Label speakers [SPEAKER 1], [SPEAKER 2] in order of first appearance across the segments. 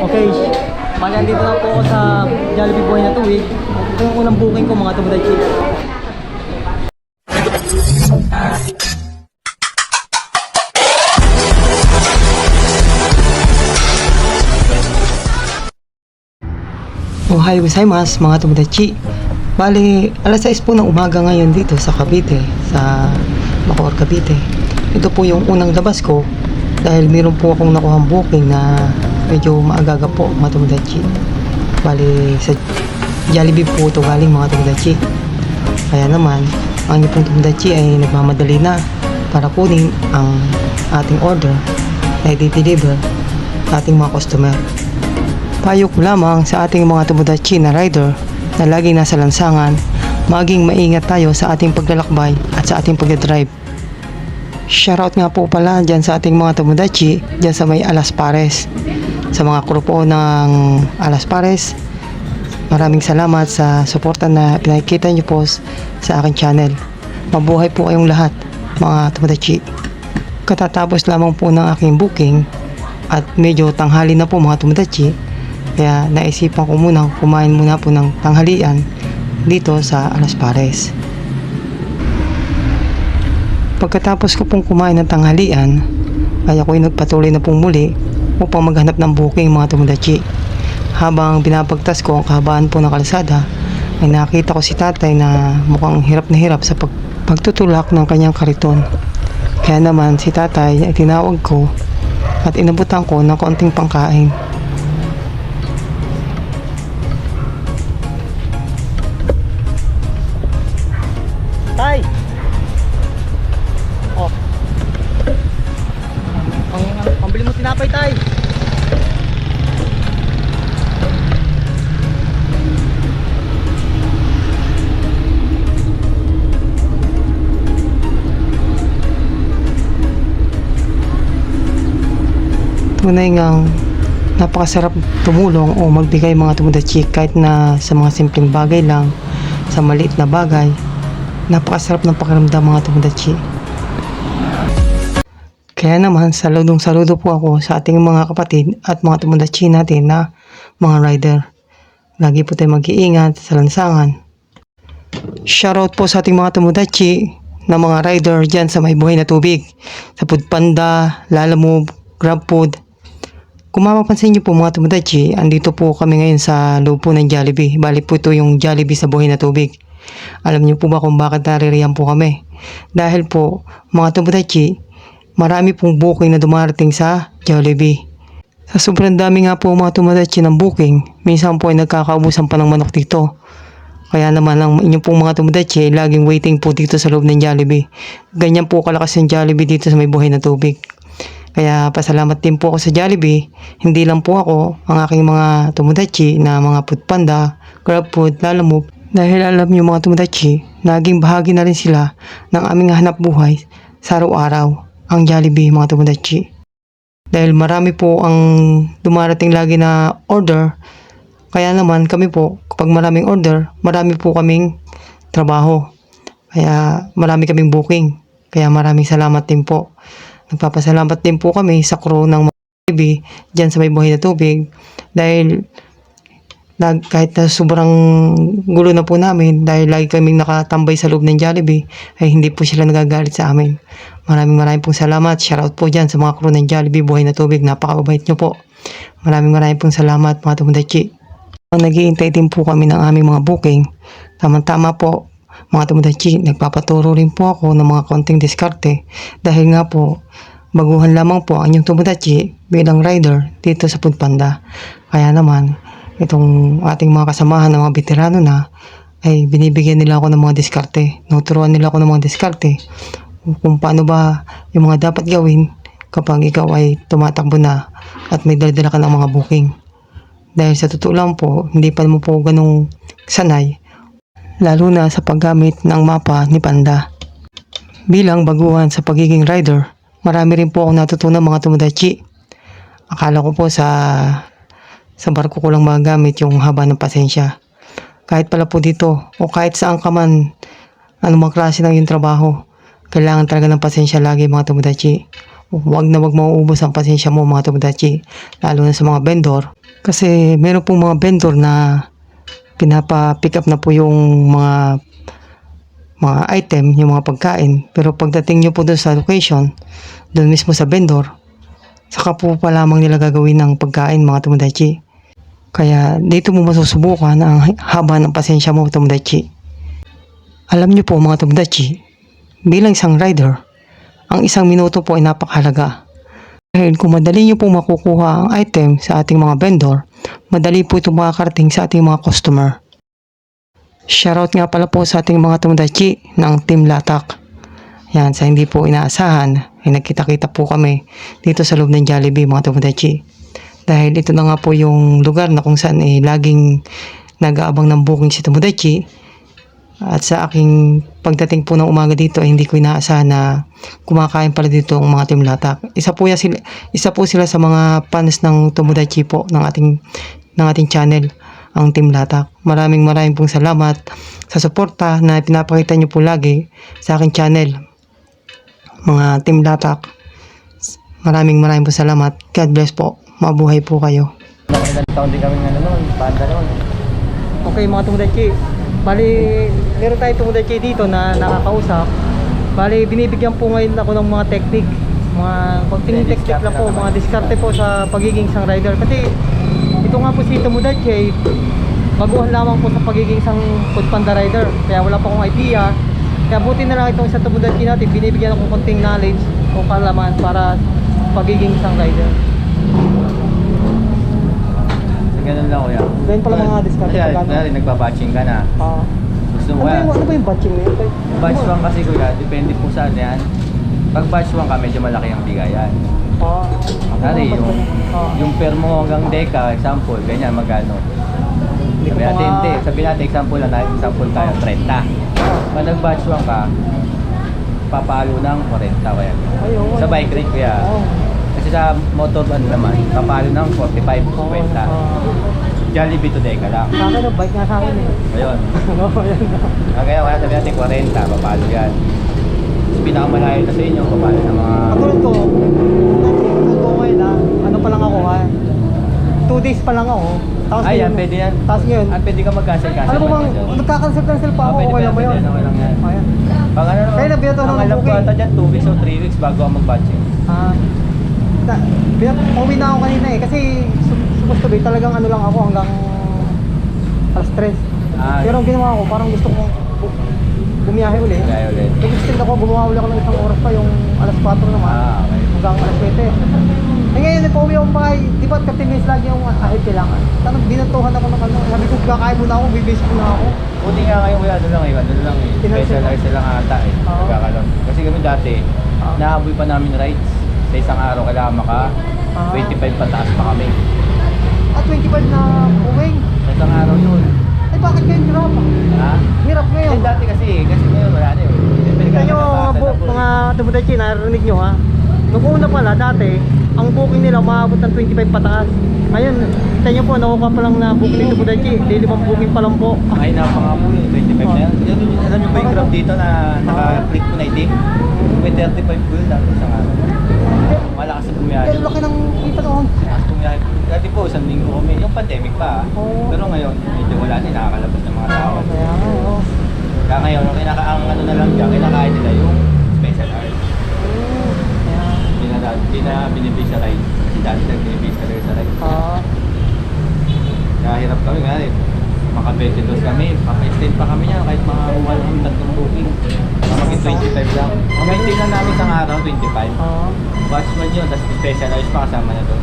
[SPEAKER 1] Okay, bali andito na po ako sa Jollibee Boy na tuwig. Ito yung unang booking ko mga tumudachi. Ohayo gozaimasu mga tumudachi. Bali, alas 6 po ng umaga ngayon dito sa Cavite, sa Bacoor, Cavite. Ito po yung unang labas ko dahil meron po akong nakuhang booking na medyo maagaga po mga tumudachi. Bali, sa Jollibee po ito galing mga tumudachi. Kaya naman, ang inyong pong tumudachi ay nagmamadali na para kunin ang ating order na i-deliver ating mga customer. Payo ko lamang sa ating mga tumudachi na rider na laging nasa lansangan, maging maingat tayo sa ating paglalakbay at sa ating pagdadrive. Shoutout nga po pala dyan sa ating mga tumudachi dyan sa may Alas Pares. Sa mga crew po ng Alas Pares, maraming salamat sa suporta na pinakikita nyo po sa aking channel. Mabuhay po kayong lahat mga tumudachi. Katatapos lamang po ng aking booking at medyo tanghali na po mga tumudachi kaya naisipan ko muna kumain muna po ng tanghalian dito sa Alas Pares. Pagkatapos ko pong kumain ng tanghalian, ay ako'y nagpatuloy na pong muli upang maghanap ng booking mga tumudachi. Habang binabagtas ko ang kahabaan po ng kalsada, ay nakita ko si tatay na mukhang hirap na hirap sa pag pagtutulak ng kanyang kariton. Kaya naman si tatay ay tinawag ko at inabutan ko ng konting pangkain. Tunay ngang napakasarap tumulong o magbigay mga tumudachi kahit na sa mga simpleng bagay lang, sa maliit na bagay, napakasarap ng pakiramdam mga tumudachi. Kaya naman, saludong saludo po ako sa ating mga kapatid at mga tumudachi natin na mga rider. Lagi po tayo mag-iingat sa lansangan. Shoutout po sa ating mga tumudachi na mga rider dyan sa may buhay na tubig. Sa Foodpanda, Lalamove, GrabFood. Kung mapapansin niyo po mga tumudachi, andito po kami ngayon sa loob po ng Jollibee. Bali po ito yung Jollibee sa buhay na tubig. Alam niyo po ba kung bakit naririyan po kami? Dahil po, mga tumudachi, marami pong booking na dumarating sa Jollibee. Sa sobrang dami nga po mga tumudachi ng booking, minsan po ay nagkakaubusan pa ng manok dito. Kaya naman ang inyong pong mga tumudachi ay laging waiting po dito sa loob ng Jollibee. Ganyan po kalakas yung Jollibee dito sa may buhay na tubig. Kaya pasalamat din po ako sa Jollibee. Hindi lang po ako, ang aking mga tumudachi na mga foodpanda, GrabFood, Lalamove. Dahil alam niyo mga tumudachi, naging bahagi na rin sila ng aming hanap buhay sa araw-araw, ang Jollibee mga tumudachi. Dahil marami po ang dumarating lagi na order, kaya naman kami po, kapag maraming order, marami po kaming trabaho. Kaya marami kaming booking. Kaya maraming salamat din po. Nagpapasalamat din po kami sa crew ng TV dyan sa may buhay na tubig. Dahil nag, kahit na sobrang gulo na po namin dahil lagi kaming nakatambay sa loob ng Jollibee ay hindi po sila nagagalit sa amin. Maraming maraming pong salamat. Shoutout po dyan sa mga crew ng Jollibee Buhay na Tubig. Napakabait nyo po. Maraming maraming pong salamat mga tumudachi. Naghihintay din po kami ng aming mga booking. Tama-tama po mga tumudachi, nagpapaturo rin po ako ng mga konting diskarte dahil nga po baguhan lamang po ang inyong tumudachi bilang rider dito sa Foodpanda. Kaya naman, itong ating mga kasamahan ng mga veterano na ay binibigyan nila ako ng mga diskarte. Nuturuan nila ako ng mga diskarte kung paano ba yung mga dapat gawin kapag ikaw ay tumatakbo na at may dala ka ng mga booking. Dahil sa totoo lang po, hindi pa mo po ganong sanay lalo na sa paggamit ng mapa ni Panda. Bilang baguhan sa pagiging rider, marami rin po akong natutunan mga tumudachi. Akala ko po sa sa barko ko lang magagamit yung haba ng pasensya. Kahit pala po dito o kahit saan ka man anumang klase ng yung trabaho, kailangan talaga ng pasensya lagi mga tumudachi. Huwag na wag mauubos ang pasensya mo mga tumudachi, lalo na sa mga vendor Kasi meron pong mga vendor na pinapa-pick up na po yung mga mga item, yung mga pagkain. Pero pagdating nyo po doon sa location, doon mismo sa vendor, saka po pa lamang nila gagawin ng pagkain mga tomodachi. Kaya dito mo masusubukan ang haba ng pasensya mo tomodachi. Alam nyo po mga tomodachi, bilang isang rider, ang isang minuto po ay napakahalaga. Dahil kung madali nyo po makukuha ang item sa ating mga vendor, madali po ito makakarating sa ating mga customer. Shoutout nga pala po sa ating mga tomodachi ng Team Latak. Yan, sa hindi po inaasahan, ay nagkita-kita po kami dito sa loob ng Jollibee mga tomodachi. Dahil ito na nga po yung lugar na kung saan eh, laging nag-aabang ng booking si Tomodachi. At sa aking pagdating po ng umaga dito ay hindi ko inaasahan na kumakain pala dito ang mga Team Latak. Isa po, sila, isa po sila sa mga fans ng Tomodachi po ng ating, ng ating channel ang Team Latak. Maraming maraming pong salamat sa suporta na pinapakita niyo po lagi sa aking channel. Mga Team Latak. Maraming maraming po salamat. God bless po. Mabuhay po kayo.
[SPEAKER 2] Ilang taon din kami ano noon, banda noon.
[SPEAKER 1] Okay mga tumudachi, bali meron tayo tumudachi dito na nakakausap. Bali binibigyan po ngayon ako ng mga technique, mga konting technique lang po, mga diskarte po sa pagiging isang rider. Kasi ito nga po si tumudachi, baguhan lamang po sa pagiging isang food panda rider. Kaya wala pa akong idea. Kaya buti na lang itong sa tumudachi natin, binibigyan ako konting knowledge o kalaman para pagiging isang rider.
[SPEAKER 2] Ganun lang kuya.
[SPEAKER 1] Ganyan pala mga diskarte
[SPEAKER 2] Kaya,
[SPEAKER 1] ano.
[SPEAKER 2] kaya nagbabatching ka na.
[SPEAKER 1] Ah,
[SPEAKER 2] Gusto
[SPEAKER 1] ano,
[SPEAKER 2] mo
[SPEAKER 1] ba
[SPEAKER 2] kaya,
[SPEAKER 1] yung, ano ba yung batching na yun?
[SPEAKER 2] batch 1 kasi kuya, depende po sa ano yan. Pag batch 1 ka, medyo malaki ang bigayan.
[SPEAKER 1] Ah,
[SPEAKER 2] Kunwari, yung, yung pair mo hanggang deka, example, ganyan, magkano? Sabi natin, hindi. Sabi natin, example lang, example tayo, 30. Pag nag-batch 1 ka, papalo ng 40 kaya. Sa bike rate kuya.
[SPEAKER 1] Oo.
[SPEAKER 2] Kasi sa motor ano naman, papalo ng 45,
[SPEAKER 1] Oo,
[SPEAKER 2] 50.
[SPEAKER 1] ah.
[SPEAKER 2] Jollibee today ka lang.
[SPEAKER 1] Sa akin, bike nga sa akin eh.
[SPEAKER 2] Ayun. Ah, Kaya kaya sabi natin 40, papalo yan. Tapos pinakamalayo na sa inyo, papalo ng mga...
[SPEAKER 1] Katulad ko, 2 days pa lang ako. Tapos
[SPEAKER 2] Ay, yan, pwede yan.
[SPEAKER 1] Tapos ngayon.
[SPEAKER 2] Ah, pwede ka mag-cancel-cancel.
[SPEAKER 1] Alam mo bang, nagka-cancel-cancel pa ako. Oh,
[SPEAKER 2] pwede,
[SPEAKER 1] pwede,
[SPEAKER 2] pwede, okay lang yan.
[SPEAKER 1] Ah, Ayan.
[SPEAKER 2] Pag ano naman,
[SPEAKER 1] Kaya nabiyata
[SPEAKER 2] na
[SPEAKER 1] ng
[SPEAKER 2] alam ko ata dyan, 2 weeks o 3 weeks bago ako mag-batching.
[SPEAKER 1] Ah. Uwi na ako kanina eh, kasi supposed to be talagang ano lang ako hanggang alas 3.
[SPEAKER 2] Ah,
[SPEAKER 1] Pero ang ginawa ko, parang gusto kong bumiyahe ulit.
[SPEAKER 2] Bumiyahe ulit.
[SPEAKER 1] Nag-extend ako, gumawa ulit ako ng isang oras pa, yung alas 4 naman.
[SPEAKER 2] Ah, okay.
[SPEAKER 1] Hanggang alas 7. Eh pauwi akong bahay, di ba 30 minutes lagi yung ahit kailangan? Tanong, binantuhan ako ng ano, sabi ko, kakain muna ako, bibis muna ako.
[SPEAKER 2] Buti nga kayo kuya, ano lang eh, ano lang eh. Specialize lang ata eh.
[SPEAKER 1] Oo.
[SPEAKER 2] Nagkakalon. Kasi kami dati,
[SPEAKER 1] Oo.
[SPEAKER 2] naaboy pa namin rides. Sa isang araw kailangan maka
[SPEAKER 1] Ah.
[SPEAKER 2] 25 pataas pa kami.
[SPEAKER 1] At 25 na uwing.
[SPEAKER 2] Sa isang araw yun.
[SPEAKER 1] Ay bakit kayo hirap?
[SPEAKER 2] Ha?
[SPEAKER 1] Hirap ngayon.
[SPEAKER 2] Eh, dati kasi, kasi ngayon wala na eh. Siyempre, kakalabasan
[SPEAKER 1] mga, bu-
[SPEAKER 2] na po.
[SPEAKER 1] mga tumudachi, narinig nyo ha? Nung una pala, dati, ang booking nila maabot ng 25 pataas. Ngayon, kita nyo po, nakuha pa lang na booking ni tumudachi, di limang booking pa lang po.
[SPEAKER 2] Ay, napaka po yun, 25 na yan. Alam niyo ba yung grab dito na naka-click ko na itim? May 35 po yun dati isang araw. Malakas na bumiyahe.
[SPEAKER 1] Pero laki ng kita noon.
[SPEAKER 2] Malakas bumiyahe po. Dati po, isang linggo kami. Yung pandemic pa.
[SPEAKER 1] Oo.
[SPEAKER 2] Pero ngayon, medyo wala na, nakakalabas ng mga tao.
[SPEAKER 1] Kaya
[SPEAKER 2] ngayon, ang kinaka ang ano na lang dyan, kinakain nila yung special art.
[SPEAKER 1] Kaya,
[SPEAKER 2] Hindi na, hindi na binibig sa ride. Kasi dati nag-binibig sa ride sa ride.
[SPEAKER 1] ah,
[SPEAKER 2] Kaya hirap kami nga eh. Maka 22 kami, maka-extend pa kami yan kahit mga wala kami tatlong booking. Maging 25 lang. Mag-maintain lang namin isang araw, 25.
[SPEAKER 1] ah.
[SPEAKER 2] Watchman yun, tapos specialized pa kasama na doon.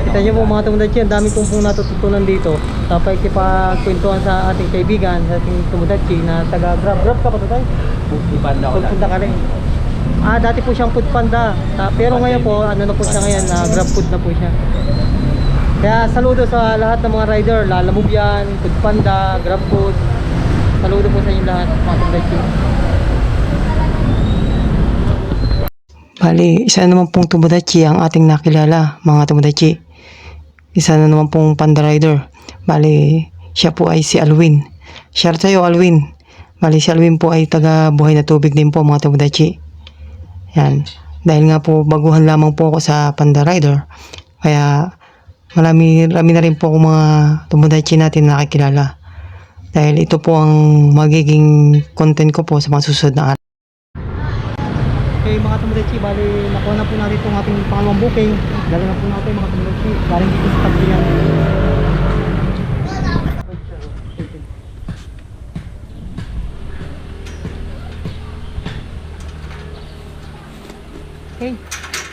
[SPEAKER 1] Kita niyo po mga tumudachi, ang dami kong pong natututunan dito. Tapos ikipagkwentuhan sa ating kaibigan, sa ating tumudachi na taga Grab. Grab ka pa to tayo?
[SPEAKER 2] Ipanda ko
[SPEAKER 1] Food panda ka rin. Ah, dati po siyang food panda. Ta- pero ngayon po, ano na po siya ngayon, na grab food na po siya. Kaya saludo sa lahat ng mga rider, Lalamove yan, food panda, grab food. Saludo po sa inyo lahat, mga tumudachi. Bali, isa na naman pong tumudachi ang ating nakilala, mga tumudachi. Isa na naman pong panda rider. Bali, siya po ay si Alwin. Share tayo, Alwin. Bali, si Alwin po ay taga buhay na tubig din po, mga tumudachi. Yan. Dahil nga po, baguhan lamang po ako sa panda rider.
[SPEAKER 3] Kaya marami, marami na rin po akong mga tumudachi natin na nakikilala. Dahil ito po ang magiging content ko po sa mga susunod na araw. Okay mga tumudachi, bali nakuha na po natin itong ating pangalawang booking. Dala na po natin mga tumudachi. Galing dito sa Tagbian. Okay.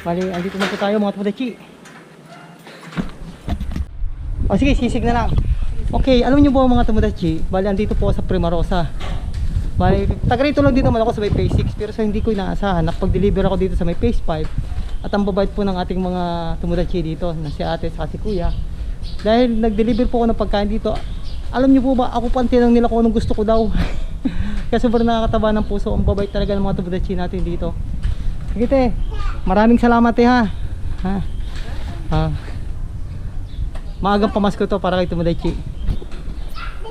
[SPEAKER 3] Bali, andito na po tayo mga tumudachi. O sige, sisig na lang. Okay, alam niyo po mga tumudachi, bali andito po sa Primarosa. Bali, taga rito lang dito man ako sa may phase 6 pero sa hindi ko inaasahan, nakapag-deliver ako dito sa may phase 5 at ang babait po ng ating mga tumudachi dito na si ate sa si kuya. Dahil nag-deliver po ako ng pagkain dito, alam niyo po ba, ako pa ang nila kung anong gusto ko daw. Kasi sobrang nakakataba ng puso, ang babait talaga ng mga tumudachi natin dito. Sige te, maraming salamat te ha. Ha? Ha? Maagang pamasko to para kay Tumudachi.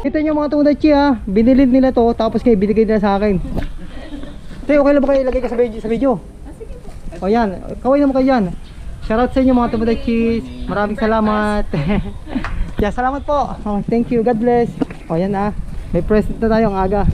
[SPEAKER 3] Kita nyo mga Tumudachi ha, binilid nila to tapos kayo binigay nila sa akin. Te, okay lang ba kayo ilagay ka sa video? Sa video? O yan, kaway naman kayo yan. Shoutout sa inyo mga Tumudachi. Maraming salamat. yeah, salamat po. Oh, thank you. God bless. O yan ha. May present na tayo ang aga.